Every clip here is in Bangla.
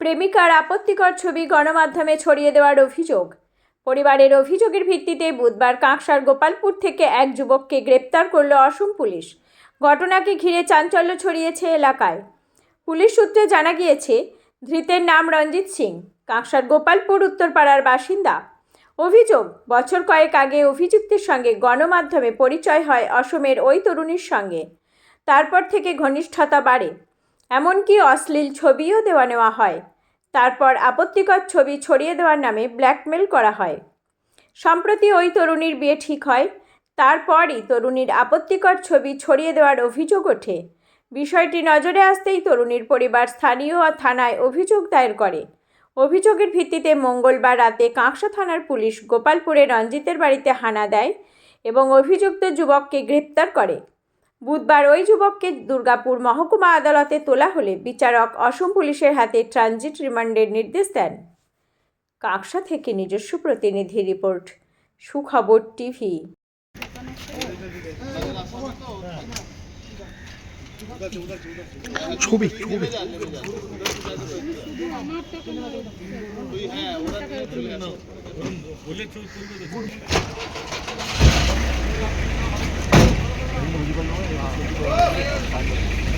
প্রেমিকার আপত্তিকর ছবি গণমাধ্যমে ছড়িয়ে দেওয়ার অভিযোগ। পরিবারের অভিযোগের ভিত্তিতে বুধবার কাঁকসার গোপালপুর থেকে এক যুবককে গ্রেপ্তার করল অসম পুলিশ। ঘটনাকে ঘিরে চাঞ্চল্য ছড়িয়েছে এলাকায়। পুলিশ সূত্রে জানা গিয়েছে, ধৃতের নাম রঞ্জিত সিং, কাঁকসার গোপালপুর উত্তরপাড়ার বাসিন্দা। অভিযোগ, বছর কয়েক আগে অভিযুক্তের সঙ্গে গণমাধ্যমে পরিচয় হয় অসমের ওই তরুণীর সঙ্গে। তারপর থেকে ঘনিষ্ঠতা বাড়ে। এমনকি অশ্লীল ছবিও দেওয়া নেওয়া হয়। তারপর আপত্তিকর ছবি ছড়িয়ে দেওয়ার নামে ব্ল্যাকমেল করা হয়। সম্প্রতি ওই তরুণীর বিয়ে ঠিক হয়, তারপরই তরুণীর আপত্তিকর ছবি ছড়িয়ে দেওয়ার অভিযোগ ওঠে। বিষয়টি নজরে আসতেই তরুণীর পরিবার স্থানীয় থানায় অভিযোগ দায়ের করে। অভিযোগের ভিত্তিতে মঙ্গলবার রাতে কাঁকসা থানার পুলিশ গোপালপুরে রঞ্জিতের বাড়িতে হানা দেয় এবং অভিযুক্ত যুবককে গ্রেপ্তার করে। বুধবার ওই যুবককে দুর্গাপুর মহকুমা আদালতে তোলা হলে বিচারক অসম পুলিশের হাতে ট্রানজিট রিমান্ডের নির্দেশ দেন। কাঁকসা থেকে নিজস্ব প্রতিনিধি রিপোর্ট, সুখবর টিভি। ছবি ছবি।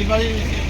ele vai